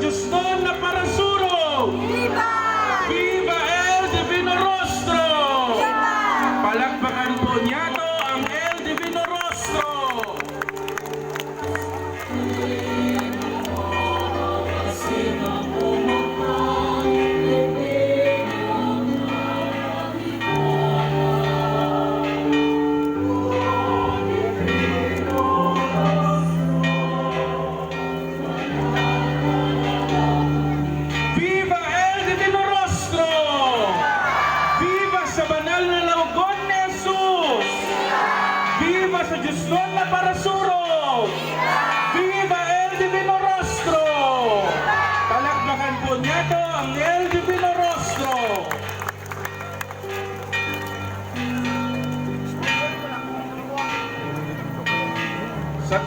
Juston na Parasuro! Viva! Viva El Divino Rostro! Viva! Palakpakan po niya sa Diyos Lord na Parasuro! Viva El Divino Rostro! Palakpakan po niya ang El Divino Rostro! Sa